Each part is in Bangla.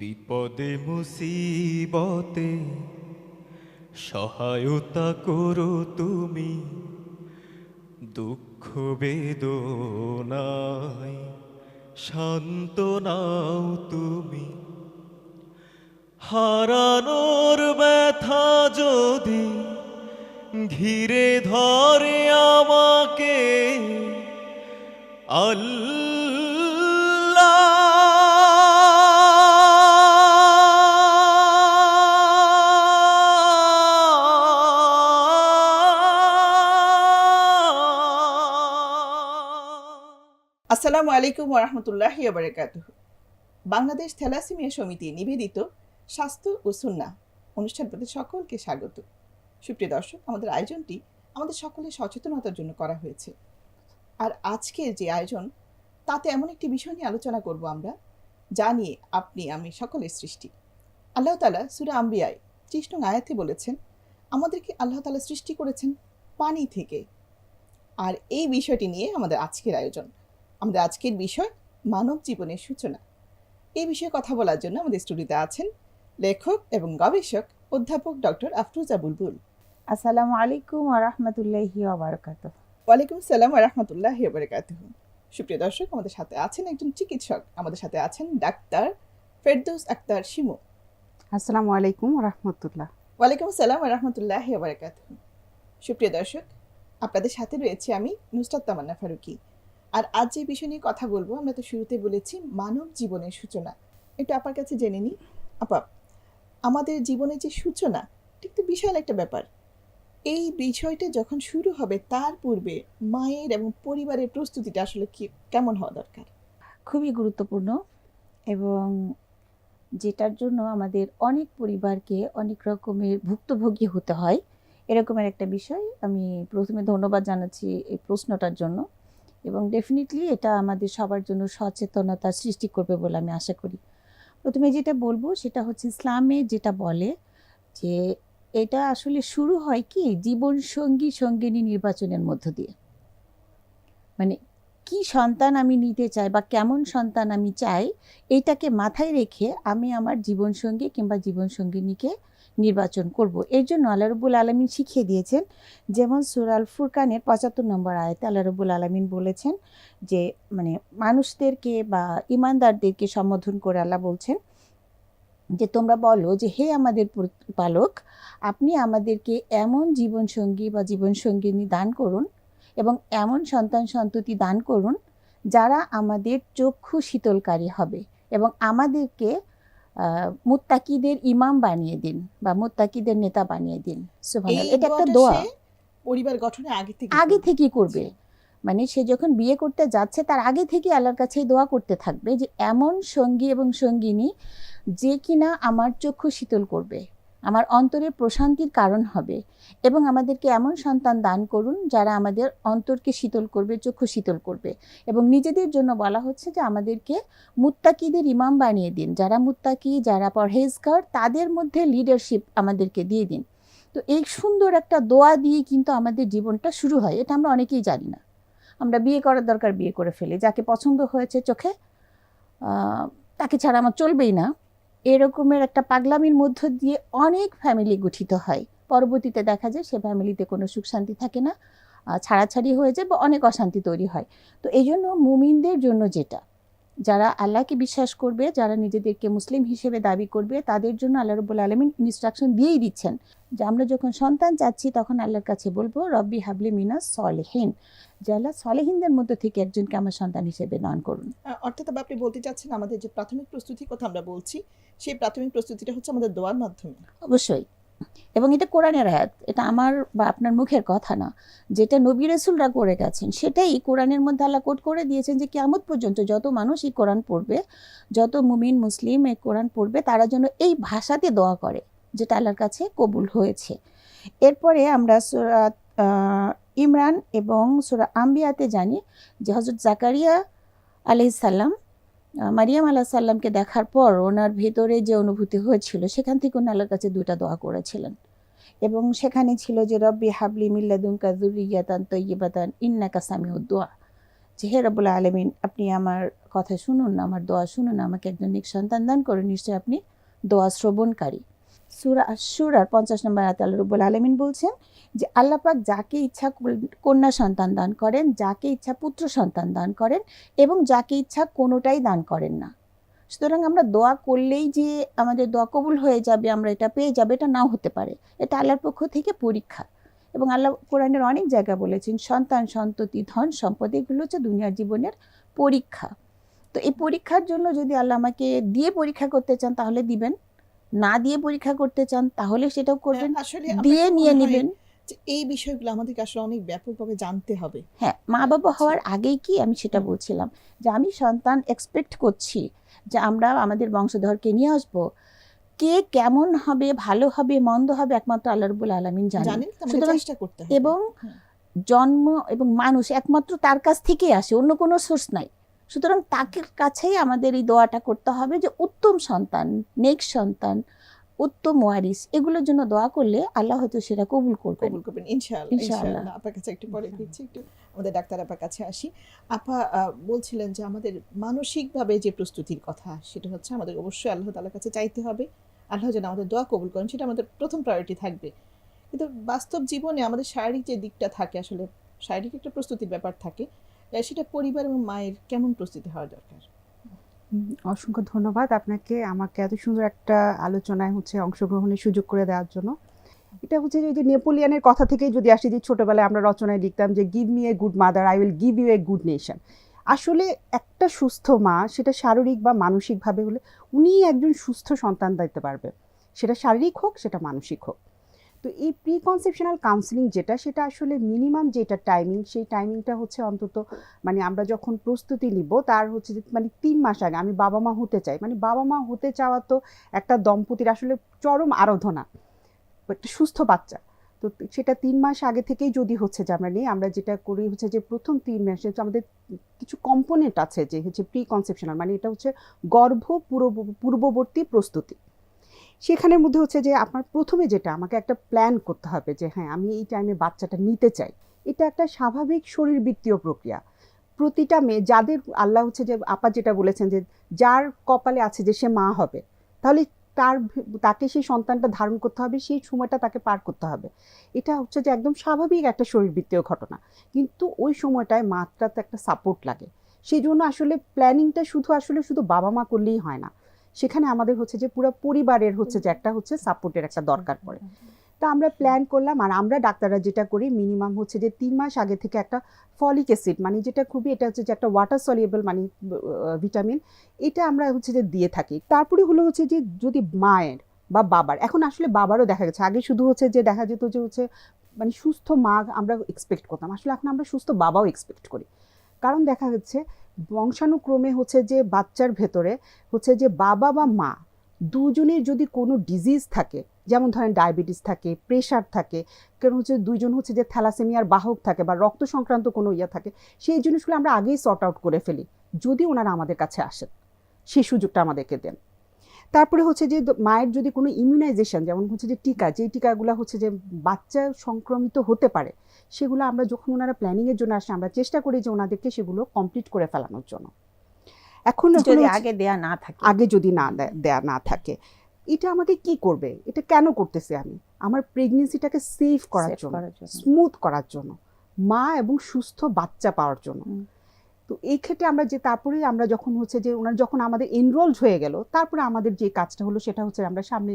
বিপদে, মুসিবতে সহায়তা করো তুমি। দুঃখ, বেদনায় শান্ত নাও তুমি। হারানোর ব্যথা যদি ঘিরে ধরে আমাকে, আল্লাহ আসসালামু আলাইকুম ওরহমতুল্লাহ বারকাত বাংলাদেশ থ্যালাসিমিয়া সমিতি নিবেদিত স্বাস্থ্য ও সুন্না অনুষ্ঠান প্রতি সকলকে স্বাগত। সুপ্রিয় দর্শক, আমাদের আয়োজনটি আমাদের সকলের সচেতনতার জন্য করা হয়েছে। আর আজকের যে আয়োজন, তাতে এমন একটি বিষয় নিয়ে আলোচনা করব আমরা, যা নিয়ে আপনি, আমি সকলের সৃষ্টি। আল্লাহ তালা সুরা আম্বিয়ায় কৃষ্ণ আয়াতে বলেছেন, আমাদেরকে আল্লাহ তালা সৃষ্টি করেছেন পানি থেকে। আর এই বিষয়টি নিয়ে আমাদের আজকের আয়োজন। আমাদের আজকের বিষয় মানব জীবনের সূচনা। এই বিষয়ে কথা বলার জন্য আমাদের স্টুডিওতে আছেন লেখক এবং গবেষক অধ্যাপক ডক্টর আফরোজা বুলবুল। আসসালামু আলাইকুম আরহামতুল্লাহি ওবরাকাত ওয়ালাইকুম সালাম রহমতুল্লাহ বারকাতুহ। সুপ্রিয় দর্শক আমাদের সাথে আছেন একজন চিকিৎসক আমাদের সাথে আছেন ডাক্তার ফেরদৌস আক্তার শিমু। আসসালামু আলাইকুম রহমতুল্লাহ। ওয়ালাইকুম সালাম রহমতুল্লাহ বারকাতুহ। সুপ্রিয় দর্শক আপনাদের সাথে রয়েছে আমি নুসরাত তামান্না ফারুকি। আর আজ যে বিষয় নিয়ে কথা বলব, আমরা তো শুরুতে বলেছি মানব জীবনের সূচনা। একটু আপার কাছে জেনে নিই। আপা, আমাদের জীবনের যে সূচনা, ঠিক তো বিশাল একটা ব্যাপার। এই বিষয়টা যখন শুরু হবে, তার পূর্বে মায়ের এবং পরিবারের প্রস্তুতিটা আসলে কি, কেমন হওয়া দরকার? খুবই গুরুত্বপূর্ণ এবং যেটার জন্য আমাদের অনেক পরিবারকে অনেক রকমের ভুক্তভোগী হতে হয়, এরকমের একটা বিষয় আমি প্রথমে ধন্যবাদ জানাচ্ছি এই প্রশ্নটার জন্য। এবং ডেফিনেটলি এটা আমাদের সবার জন্য সচেতনতা সৃষ্টি করবে বলে আমি আশা করি। প্রথমে যেটা বলব সেটা হচ্ছে ইসলামে যেটা বলে যে এটা আসলে শুরু হয় কি জীবন সঙ্গী সঙ্গিনী নির্বাচনের মধ্য দিয়ে। মানে কি সন্তান আমি নিতে চাই বা কেমন সন্তান আমি চাই এইটাকে মাথায় রেখে আমি আমার জীবনসঙ্গী কিংবা জীবনসঙ্গিনীকে নির্বাচন করব। এর জন্য আল্লাহ রবুল আলমিন শিখিয়ে দিয়েছেন, যেমন সুরাল ফুরকানের পঁচাত্তর নম্বর আয়তে আল্লাহ রবুল আলমিন বলেছেন যে মানে মানুষদেরকে বা ইমানদারদেরকে সম্বোধন করে আল্লাহ বলছেন যে, তোমরা বলো যে, হে আমাদের পালক আপনি আমাদেরকে এমন জীবনসঙ্গী বা জীবনসঙ্গিনী দান করুন এবং এমন সন্তান সন্ততি দান করুন যারা আমাদের চক্ষু শীতলকারী হবে এবং আমাদেরকে মুত্তাকিদের ইমাম বানিয়ে দিন বা মুত্তাকিদের নেতা বানিয়ে দিন। এটা একটা দোয়া। পরিবার গঠনে আগে থেকে আগে। থেকেই করবে। মানে সে যখন বিয়ে করতে যাচ্ছে তার আগে থেকে আল্লাহর কাছেই দোয়া করতে থাকবে যে এমন সঙ্গী এবং সঙ্গিনী যে কিনা আমার চক্ষু শীতল করবে। আমার অন্তরের প্রশান্তির কারণ হবে এবং আমাদেরকে এমন সন্তান দান করুন যারা আমাদের অন্তরকে শীতল করবে, চক্ষু শীতল করবে এবং নিজেদের জন্য বলা হচ্ছে যে আমাদেরকে মুত্তাকিদের ইমাম বানিয়ে দিন। যারা মুত্তাকি, যারা পরহেজগার, তাদের মধ্যে লিডারশিপ আমাদেরকে দিয়ে দিন। তো এই সুন্দর একটা দোয়া দিয়ে কিন্তু আমাদের জীবনটা শুরু হয়। এটা আমরা অনেকেই জানি না। আমরা বিয়ে করার দরকার বিয়ে করে ফেলি। যাকে পছন্দ হয়েছে চোখে তাকে ছাড়া আমার চলবেই না। এরকমের একটা পাগলামির মধ্য দিয়ে অনেক ফ্যামিলি গঠিত হয়। পরবর্তীতে দেখা যায় সে ফ্যামিলিতে কোনো সুখ শান্তি থাকে না ছাড়াছাড়ি হয়ে যায় বা অনেক অশান্তি তৈরি হয়। তো এই জন্য মুমিনদের জন্য যেটা যারা আল্লাহকে বিশ্বাস করবে যারা নিজেদেরকে মুসলিম হিসেবে দাবি করবে তাদের জন্য আল্লাহ রবুল আলমিন ইনস্ট্রাকশন দিয়েই দিচ্ছেন। যে আমরা যখন সন্তান চাচ্ছি তখন আল্লাহর কাছে বলব রব্বি হাবলি মিনাস সলেহীন। যে আল্লাহ সলেহীনদের মধ্যে থেকে একজনকে আমার সন্তান হিসেবে দান করুন। অর্থাৎ আপনি বলতে চাচ্ছেন আমাদের যে প্রাথমিক প্রস্তুতির কথা আমরা বলছি সেই প্রাথমিক প্রস্তুতিটা হচ্ছে আমাদের দোয়ার মাধ্যমে। অবশ্যই। এবং এটা কোরআনের আয়াত, এটা আমার বা আপনার মুখের কথা না। যেটা নবী রসুলরা করে গেছেন, সেটাই কোরআনের মধ্যে আল্লাহ কোট করে দিয়েছেন যে কিয়ামত পর্যন্ত যত মানুষ এই কোরআন পড়বে, যত মুমিন, মুসলিম এই কোরআন পড়বে, তারা যেন এই ভাষাতে দোয়া করে, যেটা আল্লাহর কাছে কবুল হয়েছে। এরপরে আমরা সুরা ইমরান এবং সুরা আম্বিয়াতে জানি যে হজরত জাকারিয়া আলহিসাল্লাম মারিয়াম আল্লাহ সাল্লামকে দেখার পর ওনার ভেতরে যে অনুভূতি হয়েছিল, সেখান থেকে উনি আল্লাহর কাছে দুইটা দোয়া করেছিলেন। এবং সেখানে ছিল যে, রব্বি হাবলি মিল্লাদুঙ্কা জুরিয়াতান তৈবাতান ইন্নাকা সামিউদ দোয়া। যে, হে রবুল্লা আলমিন, আপনি আমার কথা শুনুন আমার দোয়া শুনুন আমাকে একজন নিঃসন্তান দান করুন নিশ্চয়ই আপনি দোয়া শ্রবণকারী। সুরা সুরার পঞ্চাশ নম্বর আয়াতে আল্লাহ রব্বুল আলমিন বলছেন যে আল্লাপাক যাকে ইচ্ছা কন্যা সন্তান দান করেন, যাকে ইচ্ছা পুত্র সন্তান দান করেন এবং যাকে ইচ্ছা কোনোটাই দান করেন না। সুতরাং আমরা দোয়া করলেই যে আমাদের দোয়া কবুল হয়ে যাবে, আমরা এটা পেয়ে যাবে, এটা নাও হতে পারে। এটা আল্লাহর পক্ষ থেকে পরীক্ষা। এবং আল্লাহ কোরআনের অনেক জায়গা বলেছেন, সন্তান, সন্ততি, ধন, সম্পদ, এগুলো হচ্ছে দুনিয়ার জীবনের পরীক্ষা। তো এই পরীক্ষার জন্য যদি আল্লাহ আমাকে দিয়ে পরীক্ষা করতে চান, তাহলে দিবেন। না দিয়ে পরীক্ষা করতে চান তাহলে সেটাও করবেন। আসলে দিয়ে নিয়ে নেবেন। এই বিষয়গুলো আমাদেরকে আসলে অনেক ব্যাপকভাবে জানতে হবে। হ্যাঁ মা বাবা হওয়ার আগেই কি আমি সেটা বলছিলাম যে আমি সন্তান এক্সপেক্ট করছি যে আমরা আমাদের বংশধরকে নিয়ে আসব। কে কেমন হবে ভালো হবে মন্দ হবে একমাত্র আল্লাহ রবুল আলমিন জানেন। এবং জন্ম এবং মানুষ একমাত্র তার কাছ থেকেই আসে অন্য কোনো সোর্স নাই। সুতরাং তাকে কাছেই আমাদের এই দোয়াটা করতে হবে যে উত্তম সন্তান নেক্সট সন্তান উত্তম ওয়ারিস এগুলোর জন্য দোয়া করলে আল্লাহ হয়তো সেটা কবুল করবেন। কবুল করবেন ইনশাআল্লাহ ইনশাআল্লাহ। আপনার কাছে একটু পরে ফিরছি একটু আমাদের ডাক্তার আপার কাছে আসি। আপা বলছিলেন যে আমাদের মানসিকভাবে যে প্রস্তুতির কথা সেটা হচ্ছে আমাদের অবশ্যই আল্লাহ তাআলার কাছে চাইতে হবে। আল্লাহ যেন আমাদের দোয়া কবুল করেন সেটা আমাদের প্রথম প্রায়োরিটি থাকবে। কিন্তু বাস্তব জীবনে আমাদের শারীরিক যে দিকটা থাকে আসলে শারীরিক একটা প্রস্তুতির ব্যাপার থাকে। সেটা পরিবার এবং মায়ের কেমন প্রস্তুতি হওয়া দরকার? অসংখ্য ধন্যবাদ আপনাকে আমাকে এত সুন্দর একটা আলোচনায় হচ্ছে অংশগ্রহণের সুযোগ করে দেওয়ার জন্য। এটা হচ্ছে যে নেপোলিয়ানের কথা থেকেই যদি আসি যে ছোটবেলায় আমরা রচনায় লিখতাম যে give me a good mother I will give you a good nation আসলে একটা সুস্থ মা সেটা শারীরিক বা মানসিকভাবে হলে উনি একজন সুস্থ সন্তান দিতে পারবে। সেটা শারীরিক হোক, সেটা মানসিক হোক। তো এই প্রি কনসেপশনাল কাউন্সিলিং যেটা, সেটা আসলে মিনিমাম যেটা টাইমিং সেই টাইমিংটা হচ্ছে অন্তত মানে আমরা যখন প্রস্তুতি নিব, তার হচ্ছে মানে তিন মাস আগে, আমি বাবা মা হতে চাই। মানে বাবা মা হতে চাওয়া তো একটা দম্পতির আসলে চরম আরাধনা, একটা সুস্থ বাচ্চা। তো সেটা তিন মাস আগে থেকেই যদি হচ্ছে যে, আমরা নিই, আমরা যেটা করি হচ্ছে যে, প্রথম তিন মাসে আমাদের কিছু কম্পোনেন্ট আছে যে, হচ্ছে প্রি কনসেপশনাল মানে এটা হচ্ছে গর্ভ পূর্ব, পূর্ববর্তী প্রস্তুতি। সেখানের মধ্যে হচ্ছে যে আপনার প্রথমে যেটা আমাকে একটা প্ল্যান করতে হবে যে হ্যাঁ আমি এই টাইমে বাচ্চাটা নিতে চাই। এটা একটা স্বাভাবিক শরীরবৃত্তীয় প্রক্রিয়া। প্রতিটা মেয়ে যাদের আল্লাহ হচ্ছে যে, আপা যেটা বলেছেন যে, যার কপালে আছে যে সে মা হবে, তাহলে তার তাকে সেই সন্তানটা ধারণ করতে হবে, সেই সময়টা তাকে পার করতে হবে। এটা হচ্ছে যে একদম স্বাভাবিক একটা শরীরবৃত্তীয় ঘটনা। কিন্তু ওই সময়টায় মাত্রা তো একটা সাপোর্ট লাগে। সেই জন্য আসলে প্ল্যানিংটা শুধু আসলে শুধু বাবা মা করলেই হয় না। সেখানে আমাদের হচ্ছে যে পুরো পরিবারের হচ্ছে যে একটা হচ্ছে সাপোর্টের একটা দরকার পড়ে। তা আমরা প্ল্যান করলাম আর আমরা ডাক্তাররা যেটা করি মিনিমাম হচ্ছে যে তিন মাস আগে থেকে একটা ফলিক অ্যাসিড মানে যেটা খুবই এটা হচ্ছে যে একটা ওয়াটার সলিউবল মানে ভিটামিন এটা আমরা হচ্ছে যে দিয়ে থাকি। তারপরে হলো হচ্ছে যে যদি মায়ের বা বাবার, এখন আসলে বাবারও দেখা গেছে, আগে শুধু হচ্ছে যে দেখা যেত যে হচ্ছে মানে সুস্থ মা আমরা এক্সপেক্ট করতাম, আসলে এখন আমরা সুস্থ বাবাও এক্সপেক্ট করি। কারণ দেখা যাচ্ছে বংশানুক্রমে হচ্ছে যে বাচ্চার ভেতরে হচ্ছে যে বাবা বা মা দুজনের যদি কোনো ডিজিজ থাকে, যেমন ধরেন ডায়াবেটিস থাকে প্রেশার থাকে, কারণ হচ্ছে দুইজন হচ্ছে যে থ্যালাসেমিয়ার বাহক থাকে বা রক্ত সংক্রান্ত কোনো ইয়ে থাকে, সেই জিনিসগুলো আমরা আগেই সর্ট আউট করে ফেলি, যদি ওনারা আমাদের কাছে আসেন, সেই সুযোগটা আমাদেরকে দেন। তারপরে হচ্ছে যে মায়ের যদি কোনো ইমিউনাইজেশন যেমন হচ্ছে যে টিকা, যেই টিকাগুলো হচ্ছে যে বাচ্চা সংক্রমিত হতে পারে সেগুলো আমরা যখন ওনারা প্ল্যানিংয়ের জন্য আসে আমরা চেষ্টা করি যে ওনাদেরকে সেগুলো কমপ্লিট করে ফেলানোর জন্য। এখন যদি আগে দেয়া না থাকে। আগে যদি না দেয়া না থাকে এটা আমাকে কি করবে? এটা কেন করতেছি আমি? আমার প্রেগনেন্সিটাকে সেভ করার জন্য স্মুথ করার জন্য মা এবং সুস্থ বাচ্চা পাওয়ার জন্য। তো এই ক্ষেত্রে আমরা যে তারপরে আমরা যখন হচ্ছে যে ওনার যখন আমাদের এনরোলড হয়ে গেল তারপরে আমাদের যে কাজটা হলো সেটা হচ্ছে আমরা সামনে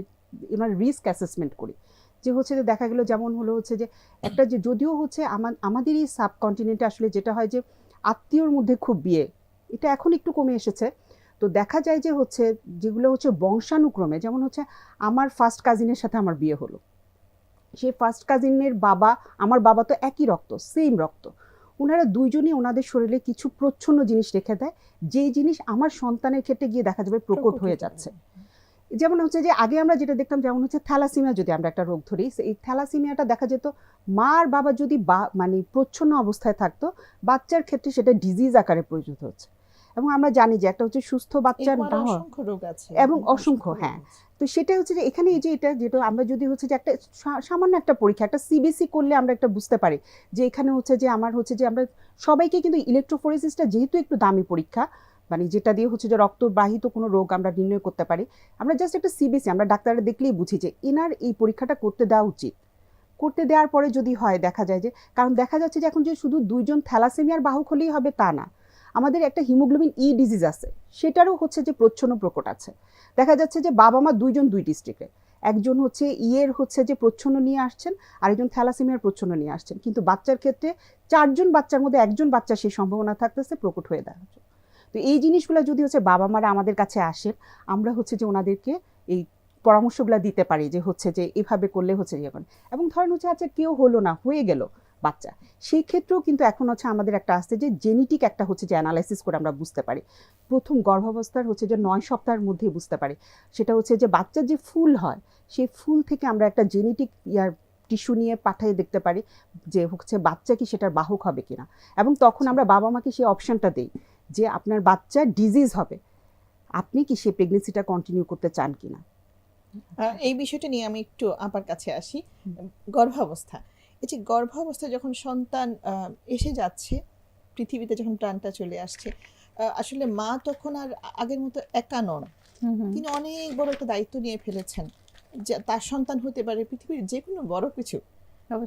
ওনার রিস্ক অ্যাসেসমেন্ট করি। যে হচ্ছে যে দেখা গেলো যেমন হলো হচ্ছে যে একটা যে যদিও হচ্ছে আমা- আমাদের এই সাবকন্টিনেন্টে আসলে যেটা হয় যে আত্মীয়র মধ্যে খুব বিয়ে এটা এখন একটু কমে এসেছে। তো দেখা যায় যে হচ্ছে যেগুলো হচ্ছে বংশানুক্রমে যেমন হচ্ছে আমার ফার্স্ট কাজিনের সাথে আমার বিয়ে হলো। সেই ফার্স্ট কাজিনের বাবা আমার বাবা তো একই রক্ত সেম রক্ত। ওনারা দুইজনই ওনাদের শরীরে কিছু প্রচ্ছন্ন জিনিস রেখে দেয় যেই জিনিস আমার সন্তানের ক্ষেত্রে গিয়ে দেখা যাবে প্রকট হয়ে যাচ্ছে। যেমন হচ্ছে যে আগে আমরা যেটা দেখতাম যেমন হচ্ছে থ্যালাসিমিয়া যদি আমরা একটা রোগ ধরি এই থ্যালাসিমিয়াটা দেখা যেত মা আর বাবা যদি বা মানে প্রচ্ছন্ন অবস্থায় থাকতো বাচ্চার ক্ষেত্রে সেটা ডিজিজ আকারে পরিণত হচ্ছে। এবং আমরা জানি যে একটা হচ্ছে সুস্থ বাচ্চার অসংখ্য রোগ আছে। এবং অসংখ্য, হ্যাঁ। তো সেটা হচ্ছে যে এখানে এই যে এটা যেটা আমরা যদি হচ্ছে যে একটা সামান্য একটা পরীক্ষা একটা সিবিসি করলে আমরা একটা বুঝতে পারি যে এখানে হচ্ছে যে আমার হচ্ছে যে আমরা সবাইকে কিন্তু ইলেকট্রোফোরেসিসটা যেহেতু একটু দামি পরীক্ষা মানে যেটা দিয়ে হচ্ছে যে রক্তবাহিত কোনো রোগ আমরা নির্ণয় করতে পারি। আমরা জাস্ট একটা সিবিসি আমরা ডাক্তাররা দেখলেই বুঝি যে এনার এই পরীক্ষাটা করতে দেওয়া উচিত। করতে দেওয়ার পরে যদি হয় দেখা যায় যে, কারণ দেখা যাচ্ছে যে এখন যে শুধু দুইজন থ্যালাসেমিয়ার বাহক হলেই হবে তা না। আমাদের একটা হিমোগ্লোবিন ই ডিজিজ আছে, সেটারও হচ্ছে যে প্রচ্ছন্ন প্রকট আছে। দেখা যাচ্ছে যে বাবা মা দুইজন দুই ডিস্ট্রিক্টে একজন হচ্ছে ইয়ের হচ্ছে যে প্রচ্ছন্ন নিয়ে আসছেন, আরেকজন থ্যালাসেমিয়ার প্রচ্ছন্ন নিয়ে আসছেন। কিন্তু বাচ্চার ক্ষেত্রে চারজন বাচ্চার মধ্যে একজন বাচ্চা সেই সম্ভাবনা থাকতেছে প্রকট হয়ে দাঁড়াচ্ছে তো এই জিনিসগুলো যদি হচ্ছে বাবা মারা আমাদের কাছে আসে আমরা হচ্ছে যে ওনাদেরকে এই পরামর্শগুলো দিতে পারি যে হচ্ছে যে এভাবে করলে হচ্ছে যে এবং ধরেন হচ্ছে আচ্ছা কেউ হলো না হয়ে গেল বাচ্চা। সেই ক্ষেত্রেও কিন্তু এখন হচ্ছে আমাদের একটা আসছে যে জেনেটিক একটা হচ্ছে যে অ্যানালাইসিস করে আমরা বুঝতে পারি। প্রথম গর্ভাবস্থার হচ্ছে যে নয় সপ্তাহের মধ্যেই বুঝতে পারি। সেটা হচ্ছে যে বাচ্চার যে ফুল হয় সেই ফুল থেকে আমরা একটা জেনেটিক ইয়ার টিস্যু নিয়ে পাঠিয়ে দেখতে পারি যে হচ্ছে বাচ্চা কি সেটার বাহক হবে কিনা। এবং তখন আমরা বাবা মাকে সেই অপশনটা দিই। যে আপনার বাচ্চা ডিজিজ হবে আপনি কি সেই প্রেগনেন্সিটা কন্টিনিউ করতে চান কিনা? এই বিষয়টা নিয়ে আমি একটু আপার কাছে আসি। গর্ভাবস্থা। এই যে গর্ভাবস্থা যখন সন্তান এসে যাচ্ছে পৃথিবীতে যখন প্রাণটা চলে আসছে আসলে মা তখন আর আগের মতো একা নন। তিনি অনেক বড় একটা দায়িত্ব নিয়ে ফেলেছেন। তার সন্তান হতে পারে পৃথিবীর যে কোনো বড় কিছু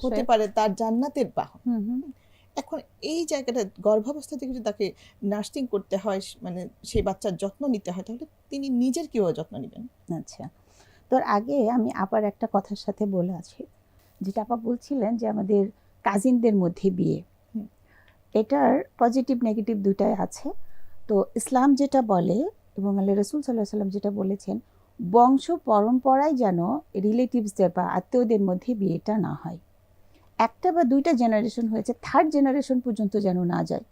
হতে পারে তার জান্নাতের হুম। এখন এই জায়গাটা গর্ভাবস্থা থেকে যদি তাকে নার্সিং করতে হয় মানে সেই বাচ্চার যত্ন নিতে হয় তাহলে তিনি নিজের কীভাবে যত্ন নেবেন? আচ্ছা। তোর আগে আমি আবার একটা কথার সাথে বলে আছি যেটা আপা বলছিলেন যে আমাদের কাজিনদের মধ্যে বিয়ে। হুম। এটার পজিটিভ নেগেটিভ দুটাই আছে। তো ইসলাম যেটা বলে এবং আল্লাহ রসুল সাল্লাহ সাল্লাম যেটা বলেছেন বংশ পরম্পরায় যেন রিলেটিভসদের বা আত্মীয়দের মধ্যে বিয়েটা না হয়। একটা বা দুইটা জেনারেশন হয়েছে থার্ড জেনারেশন পর্যন্ত যেন না যায়।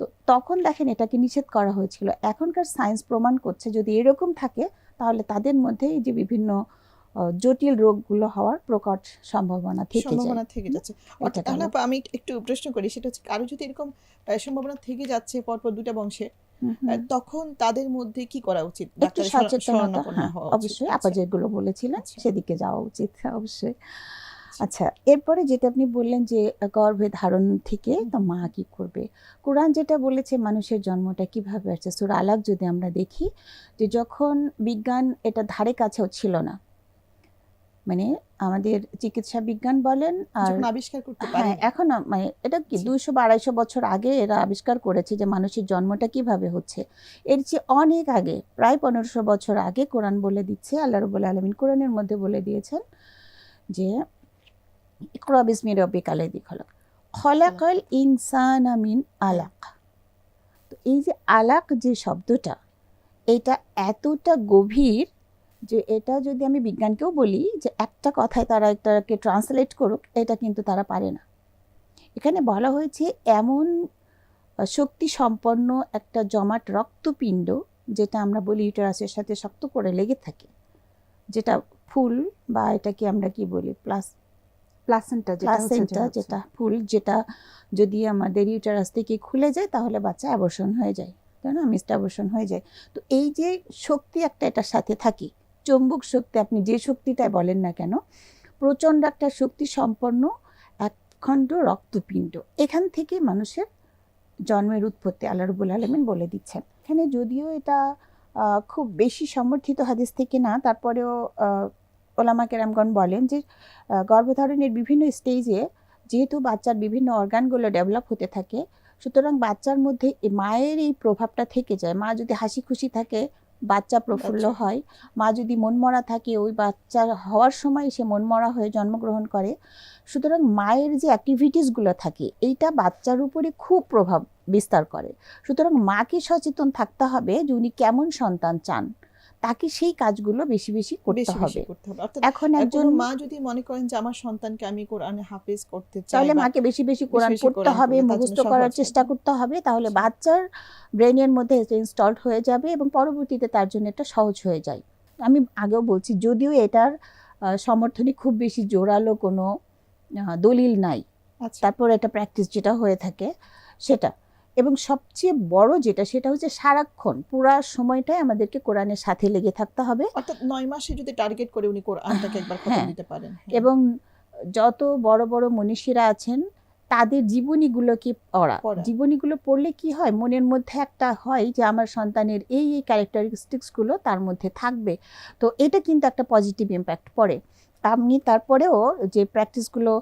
তো তখন দেখেন এটাকে নিষেধ করা হয়েছিল। এখনকার সায়েন্স প্রমাণ করছে যদি এরকম থাকে তাহলে তাদের মধ্যে এই যে বিভিন্ন জটিল রোগগুলো হওয়ার প্রকট সম্ভাবনা থেকে সম্ভাবনা থেকে যাচ্ছে। অর্থাৎ তাহলে আমি একটু প্রশ্ন করি সেটা হচ্ছে কারও যদি এরকম সম্ভাবনা থেকে যাচ্ছে পরপর দুটা বংশে। তখন তাদের মধ্যে কি করা উচিত? একটু সচেতনতা হ্যাঁ অবশ্যই। আপা আচ্ছা। যেগুলো বলেছিলেন আচ্ছা। সেদিকে যাওয়া উচিত অবশ্যই। আচ্ছা। এরপরে যেটা আপনি বললেন যে গর্ভে ধারণ থেকে তো মা কি করবে? কোরআন যেটা বলেছে মানুষের জন্মটা কীভাবে আসছে? সুরা আলাক যদি আমরা দেখি যে যখন বিজ্ঞান এটা ধারে কাছেও ছিল না মানে আমাদের চিকিৎসা বিজ্ঞান বলেন আর আবিষ্কার করতে হ্যাঁ পারে এখন মানে এটা কি। দুইশো বা আড়াইশো বছর আগে এরা আবিষ্কার করেছে যে মানুষের জন্মটা কীভাবে হচ্ছে? এর চেয়ে অনেক আগে প্রায় পনেরোশো বছর আগে কোরআন বলে দিচ্ছে আল্লাহ রবুল আলমিন কোরআনের মধ্যে বলে দিয়েছেন যে ইকরা বিসমি রব্বিক আলাইদি খলক খলাকাল ইনসান আমিন আলাক। তো এই যে আলাক যে শব্দটা, এটা এতটা গভীর যে এটা যদি আমি বিজ্ঞানকেও বলি যে একটা কথায় তারা এটাকে ট্রান্সলেট করুক, এটা কিন্তু তারা পারে না। এখানে বলা হয়েছে এমন শক্তি সম্পন্ন একটা জমাট রক্তপিণ্ড, যেটা আমরা বলি ইউটারাসের সাথে শক্ত করে লেগে থাকে, যেটা ফুল বা এটাকে আমরা কি বলি, প্লাস প্লাসেন্টা প্লাসেন্টা যেটা ফুল যেটা যদি আমাদের ইউটারাস থেকে খুলে যায় তাহলে বাচ্চা অ্যাবর্শন হয়ে যায়। তাই না? মিসড অ্যাবর্শন হয়ে যায়। তো এই যে শক্তি একটা এটার সাথে থাকি চুম্বক শক্তি আপনি যে শক্তিটাই বলেন না কেন প্রচণ্ড একটা শক্তি সম্পন্ন একখণ্ড রক্তপিণ্ড। এখান থেকে মানুষের জন্মের উৎপত্তি আল্লাহ রবুল আলমিন বলে দিচ্ছেন। এখানে যদিও এটা খুব বেশি সমর্থিত হাদিস থেকে না তারপরেও ওলামা কেরামগণ বলেন যে গর্ভধারণের বিভিন্ন স্টেজে যেহেতু বাচ্চার বিভিন্ন অর্গানগুলো ডেভেলপ হতে থাকে সুতরাং বাচ্চার মধ্যে মায়ের এই প্রভাবটা থেকে যায়। মা যদি হাসি খুশি থাকে বাচ্চা প্রফুল্ল হয়। মা যদি মনমরা থাকে ওই বাচ্চা হওয়ার সময় সে মনমরা হয়ে জন্মগ্রহণ করে। সুতরাং মায়ের যে অ্যাক্টিভিটিসগুলো থাকে এইটা বাচ্চার উপরে খুব প্রভাব বিস্তার করে। সুতরাং মাকে সচেতন থাকতে হবে যে উনি কেমন সন্তান চান। তাকে সেই কাজগুলো বেশি বেশি করতে হবে। এখন একজন মা যদি মনে করেন যে আমার সন্তানকে আমি কোরআনে হাফেজ করতে চাই তাহলে মাকে বেশি বেশি কোরআন পড়তে হবে মুখস্থ করার চেষ্টা করতে হবে তাহলে। বাচ্চার ব্রেনের মধ্যে ইনস্টলড হয়ে যাবে এবং পরবর্তীতে তার জন্য এটা সহজ হয়ে যায়। আমি আগেও বলছি যদিও এটার সমর্থনে খুব বেশি জোরালো কোনো দলিল নাই। আচ্ছা। তারপর এটা প্র্যাকটিস যেটা হয়ে থাকে সেটা। এবং সবচেয়ে বড় যেটা সেটা হচ্ছে সারাক্ষণ পুরা সময়টাই আমাদেরকে কোরআনের সাথে লেগে থাকতে হবে। অর্থাৎ নয় মাসে যদি টার্গেট করে উনি কোরআনটাকে একবার খতম হ্যাঁ। দিতে পারেন। এবং যত বড় বড় মনীষীরা আছেন তাদের জীবনীগুলো কি পড়া। পড়া। জীবনীগুলো পড়লে কি হয়? মনের মধ্যে একটা হয় যে আমার সন্তানের এই এই ক্যারেক্টারিস্টিক্সগুলো তার মধ্যে থাকবে। তো এটা কিন্তু একটা পজিটিভ ইম্প্যাক্ট পড়ে। আপনি তারপরেও যে প্র্যাকটিসগুলো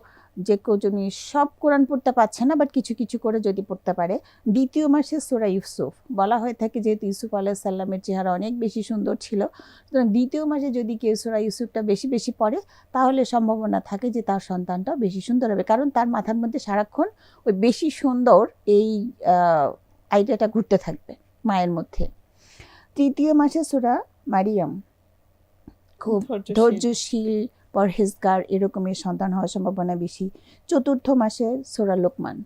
যে কেউ যদি সব কোরআন পড়তে পারছে না বাট কিছু কিছু করে যদি পড়তে পারে দ্বিতীয় মাসে সোরা ইউসুফ। বলা হয়ে থাকে যেহেতু ইউসুফ আলাহ সাল্লামের চেহারা অনেক বেশি সুন্দর ছিল সুতরাং দ্বিতীয় মাসে যদি কেউ সোরা ইউসুফটা বেশি বেশি পড়ে তাহলে সম্ভাবনা থাকে যে তার সন্তানটাও বেশি সুন্দর হবে। কারণ তার মাথার মধ্যে সারাক্ষণ ওই বেশি সুন্দর এই আইডিয়াটা ঘুরতে থাকবে মায়ের মধ্যে। তৃতীয় মাসে সোরা মারিয়াম। খুব ধৈর্যশীল। পরহেজগার এরকমের সন্তান হওয়ার সম্ভাবনা বেশি। চতুর্থ মাসে সোরা লোকমান।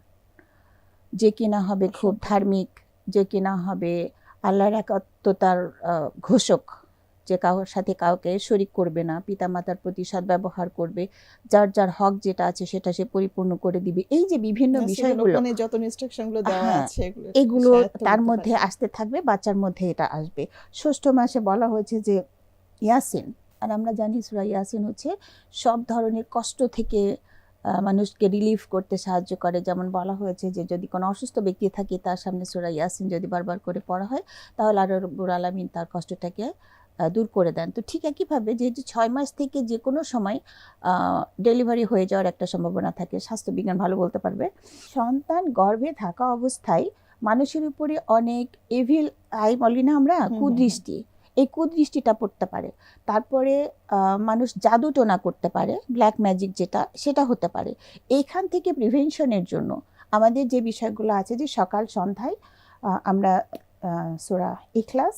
যে কিনা হবে খুব ধার্মিক যে কিনা হবে আল্লাহর একাত্মতার ঘোষক। যে কারোর সাথে কাউকে শরিক করবে না পিতামাতার প্রতি সদ্ব্যবহার করবে যার যার হক যেটা আছে সেটা সে পরিপূর্ণ করে দিবে। এই যে বিভিন্ন বিষয়গুলো যত ইনস্ট্রাকশনগুলো দেওয়া হ্যাঁ, আছে এগুলো তার মধ্যে আসতে থাকবে বাচ্চার মধ্যে এটা আসবে। ষষ্ঠ মাসে বলা হয়েছে যে ইয়াসিন আর আমরা জানি সুরা ইয়াসিন হচ্ছে সব ধরনের কষ্ট থেকে মানুষকে রিলিফ করতে সাহায্য করে। যেমন বলা হয়েছে যে যদি কোনো অসুস্থ ব্যক্তি থাকে তার সামনে সুরা ইয়াসিন যদি বারবার করে পড়া হয় তাহলে আরও রব্বুল আলমিন তার কষ্টটাকে দূর করে দেন। তো ঠিক একইভাবে যেহেতু ছয় মাস থেকে যে কোনো সময় ডেলিভারি হয়ে যাওয়ার একটা সম্ভাবনা থাকে স্বাস্থ্যবিজ্ঞান ভালো বলতে পারবে। সন্তান গর্ভে থাকা অবস্থায় মানুষের উপরে অনেক এভিল আই বলি না আমরা। কুদৃষ্টি এই পড়তে পারে। তারপরে মানুষ জাদু টোনা করতে পারে ব্ল্যাক ম্যাজিক যেটা, সেটা হতে পারে। এইখান থেকে প্রিভেনশনের জন্য আমাদের যে বিষয়গুলো আছে যে সকাল সন্ধ্যায় আমরা সোরা ইখলাস,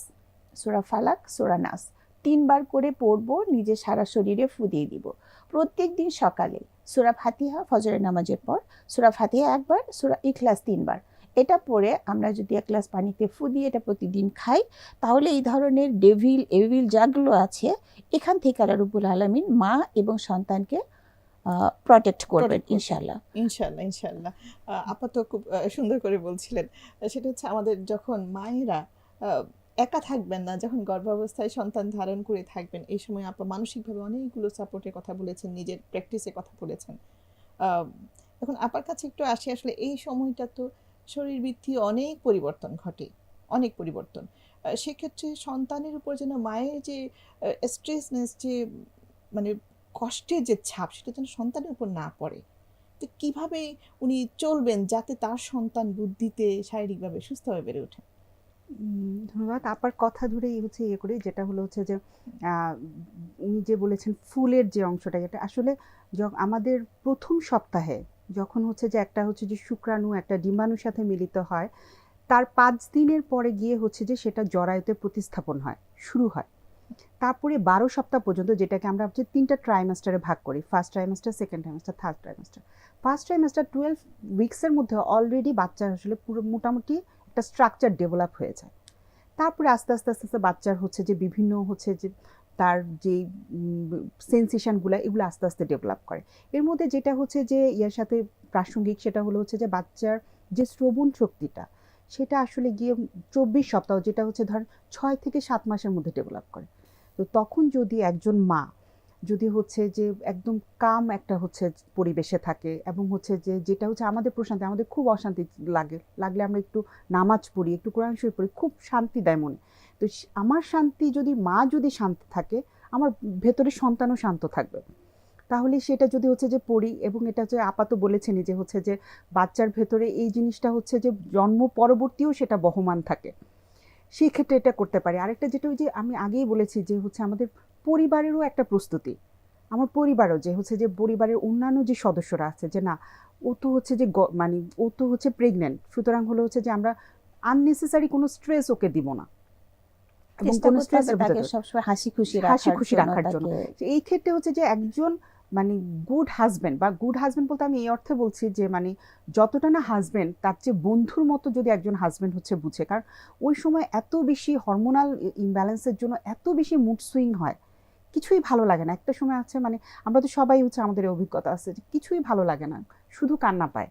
সোরা ফালাক, সোরা নাস তিনবার করে পড়ব, নিজের সারা শরীরে ফু দিয়ে দিব। প্রত্যেক দিন সকালে সোরা ফাতিহা, ফজরের নামাজের পর, সোরা ফাতিহা একবার, সোরা ইখলাস তিনবার। এটা পড়ে আমরা যদি এক গ্লাস পানিতে ফু দিয়ে এটা প্রতিদিন খাই তাহলে এই ধরনের ডেভিল এভিল যাগুলো আছে এখান থেকে আল্লাহ রুবুল আলমিন মা এবং সন্তানকে প্রটেক্ট করবেন। ইনশাল্লাহ ইনশাল্লাহ ইনশাল্লাহ আপা তো খুব সুন্দর করে বলছিলেন সেটা হচ্ছে আমাদের যখন মায়েরা আহ, একা থাকবেন না যখন গর্ভাবস্থায় সন্তান ধারণ করে থাকবেন এই সময় আপা মানসিকভাবে অনেকগুলো সাপোর্টের কথা বলেছেন নিজের প্র্যাকটিসের কথা বলেছেন। আহ, এখন আপার কাছে একটু আসি আসলে এই সময়টা তো শরীর বৃদ্ধি অনেক পরিবর্তন ঘটে, অনেক পরিবর্তন। সেক্ষেত্রে সন্তানের উপর যেন মায়ের যে স্ট্রেসনেস যে মানে কষ্টের যে ছাপ, সেটা যেন সন্তানের উপর না পড়ে। তো কীভাবে উনি চলবেন যাতে তার সন্তান বুদ্ধিতে, শারীরিকভাবে সুস্থভাবে বেড়ে ওঠে? ধন্যবাদ। আপার কথা ধরেই হচ্ছে ইয়ে করি, যেটা হলো হচ্ছে যে উনি যে বলেছেন ফুলের যে অংশটা এটা আসলে আমাদের প্রথম সপ্তাহে যখন হচ্ছে যে একটা হচ্ছে যে শুক্রাণু, একটা ডিম্বাণুর সাথে মিলিত হয়, তার পাঁচ দিনের পরে গিয়ে হচ্ছে যে সেটা জরায়ুতে প্রতিস্থাপন হয়, শুরু হয়। তারপরে বারো সপ্তাহ পর্যন্ত যেটাকে আমরা হচ্ছে তিনটা ট্রাইমাস্টারে ভাগ করি first trimester second trimester third trimester first trimester twelve উইক্সের মধ্যে অলরেডি বাচ্চা আসলে পুরো মোটামুটি একটা স্ট্রাকচার ডেভেলপ হয়ে যায়। তারপরে আস্তে আস্তে আস্তে আস্তে বাচ্চার হচ্ছে যে বিভিন্ন হচ্ছে যে তার যে সেন্সেশনগুলো এগুলো আস্তে আস্তে ডেভেলপ করে। এর মধ্যে যেটা হচ্ছে যে, ইয়ার সাথে প্রাসঙ্গিক সেটা হলো হচ্ছে যে, বাচ্চার যে শ্রবণ শক্তিটা, সেটা আসলে গিয়ে চব্বিশ সপ্তাহ, যেটা হচ্ছে ধর ছয় থেকে সাত মাসের মধ্যে ডেভেলপ করে। তো তখন যদি একজন মা যদি হচ্ছে যে একদম কাম একটা হচ্ছে পরিবেশে থাকে এবং হচ্ছে যে যেটা হচ্ছে আমাদের প্রশান্তি, আমাদের খুব অশান্তি লাগে। লাগলে আমরা একটু নামাজ পড়ি, একটু কোরআন শরীফ পড়ি, খুব শান্তি দেয় মনে। তো আমার শান্তি যদি, মা যদি শান্ত থাকে, আমার ভেতরে সন্তানও শান্ত থাকবে। তাহলে সেটা যদি হচ্ছে যে পড়ি এবং এটা হচ্ছে আপাত বলেছেনই যে হচ্ছে যে বাচ্চার ভেতরে এই জিনিসটা হচ্ছে যে জন্ম পরবর্তীও সেটা বহমান থাকে। সেই ক্ষেত্রে এটা করতে পারি। আরেকটা যেটা ওই যে আমি আগেই বলেছি যে হচ্ছে আমাদের পরিবারেরও একটা প্রস্তুতি। আমার পরিবারও যে হচ্ছে যে পরিবারের অন্যান্য যে সদস্যরা আছে যে না ও তো হচ্ছে যে মানে ও তো হচ্ছে প্রেগনেন্ট সুতরাং হলো হচ্ছে যে আমরা আননেসেসারি কোনো স্ট্রেস ওকে দিব না। এবং কোনো সবসময় হাসি খুশি হাসি রাখার খুশি জন্য রাখার জন্য। এই ক্ষেত্রে হচ্ছে যে একজন মানে গুড হাজবেন্ড বা গুড হাজবেন্ড বলতে আমি এই অর্থে বলছি যে মানে যতটা না হাজবেন্ড তার চেয়ে বন্ধুর মতো যদি একজন হাজবেন্ড হচ্ছে বুঝে। কারণ ওই সময় এত বেশি হরমোনাল ইমব্যালেন্সের জন্য এত বেশি মুড সুইং হয়। কিছুই ভালো লাগে না। একটা সময় আছে মানে আমরা তো সবাই হচ্ছে আমাদের অভিজ্ঞতা আছে যে কিছুই ভালো লাগে না, শুধু কান্না পায়।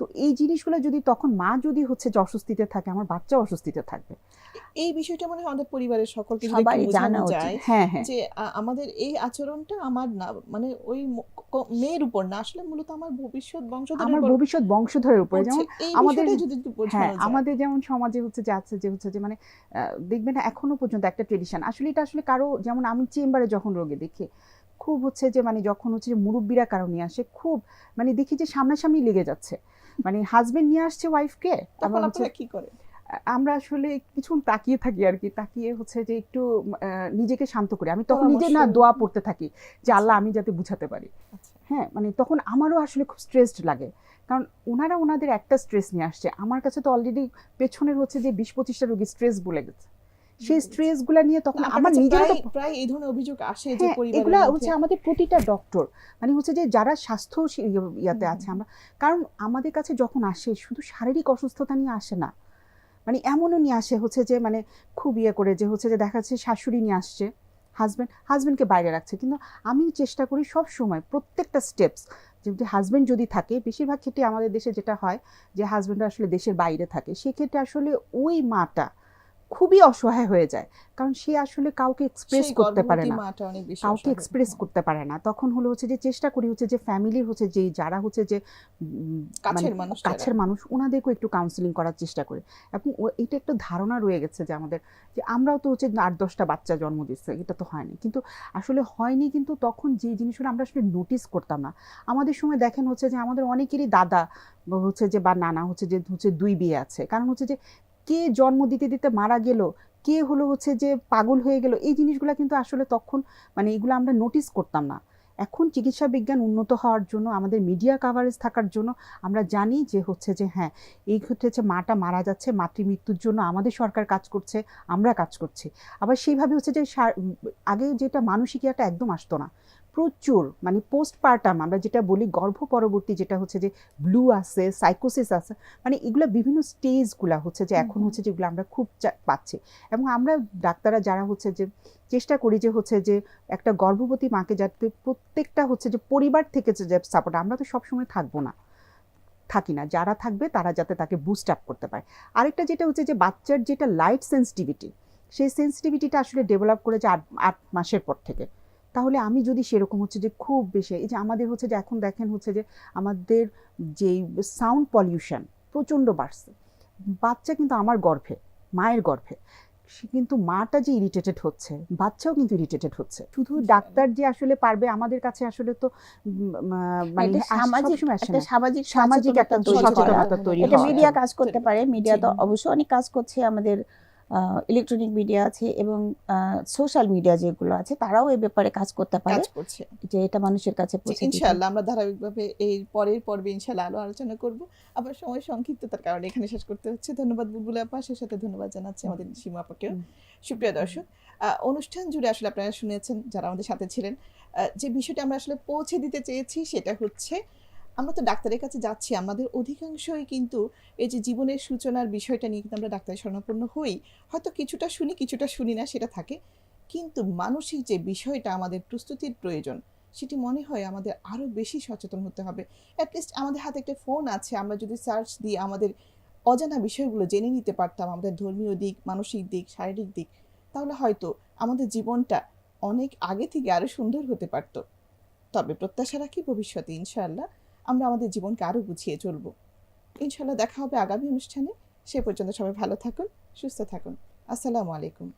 তো এই জিনিসগুলো যদি তখন মা যদি হচ্ছে যে অস্বস্তিতে থাকে, আমার বাচ্চা অস্বস্তিতে থাকবে। এই বিষয়টা মনে হয় আমাদের পরিবারের সকলকে সবারই জানা উচিত। যায় হ্যাঁ হ্যাঁ। যে আমাদের এই আচরণটা আমার না মানে ওই মেয়ের উপর না আসলে মূলত আমার ভবিষ্যৎ বংশধরের আমার ভবিষ্যৎ বংশধরের উপরে যেমন আমাদের- যদি হ্যাঁ আমাদের যেমন সমাজে হচ্ছে যে আছে যে হচ্ছে যে মানে দেখবেন না এখনও পর্যন্ত একটা ট্রেডিশন আসলে এটা আসলে কারও যেমন আমি চেম্বারে যখন রোগী দেখি খুব হচ্ছে যে মানে যখন হচ্ছে যে মুরব্বীরা কারও নিয়ে আসে খুব মানে দেখি যে সামনাসামনি লেগে যাচ্ছে। মানে হাজবেন্ড নিয়ে আসছে ওয়াইফকে তখন আপনারা কি করেন? আমরা আসলে কিছু তাকিয়ে থাকি আর কি তাকিয়ে হচ্ছে যে একটু নিজেকে শান্ত করি। আমি তখন নিজে না দোয়া পড়তে থাকি যে আল্লাহ আমি যাতে বুঝাতে পারি। আচ্ছা। হ্যাঁ মানে তখন আমারও আসলে খুব স্ট্রেসড লাগে। কারণ ওনারা ওনাদের একটা স্ট্রেস নিয়ে আসছে। আমার কাছে তো অলরেডি পেছনের হচ্ছে যে বিশ পঁচিশটা রোগী স্ট্রেস বলে গেছে। সেই স্ট্রেসগুলো নিয়ে তখন আমার তো প্রায়- এই ধরনের অভিযোগ আসে যে হ্যাঁ এগুলা হচ্ছে আমাদের প্রতিটা ডক্টর মানে হচ্ছে যে যারা স্বাস্থ্য ইয়ে- ইয়াতে আছে আমরা। কারণ আমাদের কাছে যখন আসে শুধু শারীরিক অসুস্থতা নিয়ে আসে না মানে এমনও নিয়ে আসে হচ্ছে যে মানে খুব ইয়ে করে যে, হচ্ছে যে দেখা যাচ্ছে শাশুড়ি নিয়ে আসছে হাজব্যান্ড হাজব্যান্ডকে বাইরে রাখছে। কিন্তু আমি চেষ্টা করি সব সময় প্রত্যেকটা স্টেপস যে হাজব্যান্ড যদি থাকে, বেশিরভাগ ক্ষেত্রে আমাদের দেশে যেটা হয় যে হাজব্যান্ড আসলে দেশের বাইরে থাকে। সেক্ষেত্রে আসলে ওই মাটা খুবই অসহায় হয়ে যায়। কারণ সে আসলে কাউকে এক্সপ্রেস করতে পারে না। কাউকে এক্সপ্রেস হ্যাঁ। করতে পারে না। তখন হলো হচ্ছে যে চেষ্টা করি হচ্ছে যে ফ্যামিলির হচ্ছে যে যারা হচ্ছে যে কাছের মানে মানুষ কাছের মানুষ ওনাদেরকেও একটু কাউন্সিলিং করার চেষ্টা করি। এবং এটা একটা ধারণা রয়ে গেছে যে আমাদের যে আমরাও তো হচ্ছে আট দশটা বাচ্চা জন্ম দিচ্ছে এটা তো হয়নি। কিন্তু আসলে হয়নি কিন্তু তখন যে জিনিসগুলো আমরা আসলে নোটিস করতাম না। আমাদের সময় দেখেন হচ্ছে যে আমাদের অনেকেরই দাদা হচ্ছে যে বা নানা হচ্ছে যে হচ্ছে দুই বিয়ে আছে। কারণ হচ্ছে যে কে জন্ম দিতে দিতে মারা গেল, কে হলো হচ্ছে যে পাগল হয়ে গেল, এই জিনিসগুলো কিন্তু আসলে তখন মানে এগুলো আমরা নোটিস করতাম না। এখন চিকিৎসা বিজ্ঞান উন্নত হওয়ার জন্য, আমাদের মিডিয়া কাভারেজ থাকার জন্য আমরা জানি যে হচ্ছে যে হ্যাঁ এই ক্ষেত্রে হচ্ছে মাটা মারা যাচ্ছে, মাতৃমৃত্যুর জন্য আমাদের সরকার কাজ করছে, আমরা কাজ করছি। আবার সেইভাবে হচ্ছে যে আগে যেটা মানসিক একটা একদম আসতো না। প্রচুর মানে পোস্টপার্টাম আমরা যেটা বলি গর্ভ পরবর্তী যেটা হচ্ছে যে ব্লু আছে সাইকোসিস আছে মানে এগুলো বিভিন্ন স্টেজগুলো হচ্ছে যে এখন হচ্ছে যেগুলো আমরা খুব পাচ্ছি। এবং আমরা ডাক্তাররা যারা হচ্ছে যে চেষ্টা করি যে হচ্ছে যে একটা গর্ভবতী মাকে যাতে প্রত্যেকটা হচ্ছে যে পরিবার থেকে যে সাপোর্ট আমরা তো সবসময় থাকব না। থাকি না যারা থাকবে তারা যাতে তাকে বুস্ট আপ করতে পারে। আরেকটা যেটা হচ্ছে যে বাচ্চার যেটা লাইট সেন্সিটিভিটি সেই সেন্সিটিভিটিটা আসলে ডেভেলপ করেছে আট আট মাসের পর থেকে। তাহলে আমি যদি সেরকম হচ্ছে যে খুব বেশি এই যে আমাদের হচ্ছে যে এখন দেখেন হচ্ছে যে আমাদের যেই সাউন্ড পলিউশন প্রচণ্ড বাড়ছে। বাচ্চা কিন্তু আমার গর্ভে মায়ের গর্ভে। সে কিন্তু মাটা যে ইরিটেটেড হচ্ছে বাচ্চাও কিন্তু ইরিটেটেড হচ্ছে। শুধু ডাক্তার যে আসলে পারবে আমাদের কাছে আসলে তো মানে সামাজিক সামাজিক সামাজিক একটা সচেতনতা তৈরি এটা মিডিয়া কাজ করতে পারে মিডিয়া তো অবশ্যই অনেক কাজ করছে আমাদের ইলেকট্রনিক মিডিয়া আছে এবং সোশ্যাল মিডিয়া যেগুলো আছে তারাও এই ব্যাপারে কাজ করতে পারে। করছে। যে এটা মানুষের কাছে পৌঁছে দিতে। ইনশাআল্লাহ আমরা ধারাবাহিকভাবে এই পরের পর্বে ইনশাআল্লাহ আলো আলোচনা করব। আবার সময় সংক্ষিপ্ততার কারণে এখানে শেষ করতে হচ্ছে। ধন্যবাদ বুলবুল আপা সে সাথে ধন্যবাদ জানাচ্ছি আমাদের সীমা আপাকেও। সুপ্রিয় দর্শক আহ, অনুষ্ঠান জুড়ে আসলে আপনারা শুনেছেন যারা আমাদের সাথে ছিলেন যে বিষয়টা আমরা আসলে পৌঁছে দিতে চেয়েছি সেটা হচ্ছে আমরা তো ডাক্তারের কাছে যাচ্ছি, আমাদের অধিকাংশই কিন্তু এই যে জীবনের সূচনার বিষয়টা নিয়ে কিন্তু আমরা ডাক্তারের শরণাপন্ন হই। হয়তো কিছুটা শুনি কিছুটা শুনি না, সেটা থাকে। কিন্তু মানসিক যে বিষয়টা আমাদের প্রস্তুতির প্রয়োজন, সেটি মনে হয় আমাদের আরও বেশি সচেতন হতে হবে। অ্যাটলিস্ট আমাদের হাতে একটা ফোন আছে, আমরা যদি সার্চ দিয়ে আমাদের অজানা বিষয়গুলো জেনে নিতে পারতাম, আমাদের ধর্মীয় দিক, মানসিক দিক, শারীরিক দিক, তাহলে হয়তো আমাদের জীবনটা অনেক আগে থেকে আরও সুন্দর হতে পারত। তবে প্রত্যাশা রাখি ভবিষ্যতে, ইনশাআল্লাহ। আমরা আমাদের জীবনকে আরও গুছিয়ে চলব। ইনশাল্লাহ দেখা হবে আগামী অনুষ্ঠানে। সে পর্যন্ত সবাই ভালো থাকুন, সুস্থ থাকুন। আসসালামু আলাইকুম।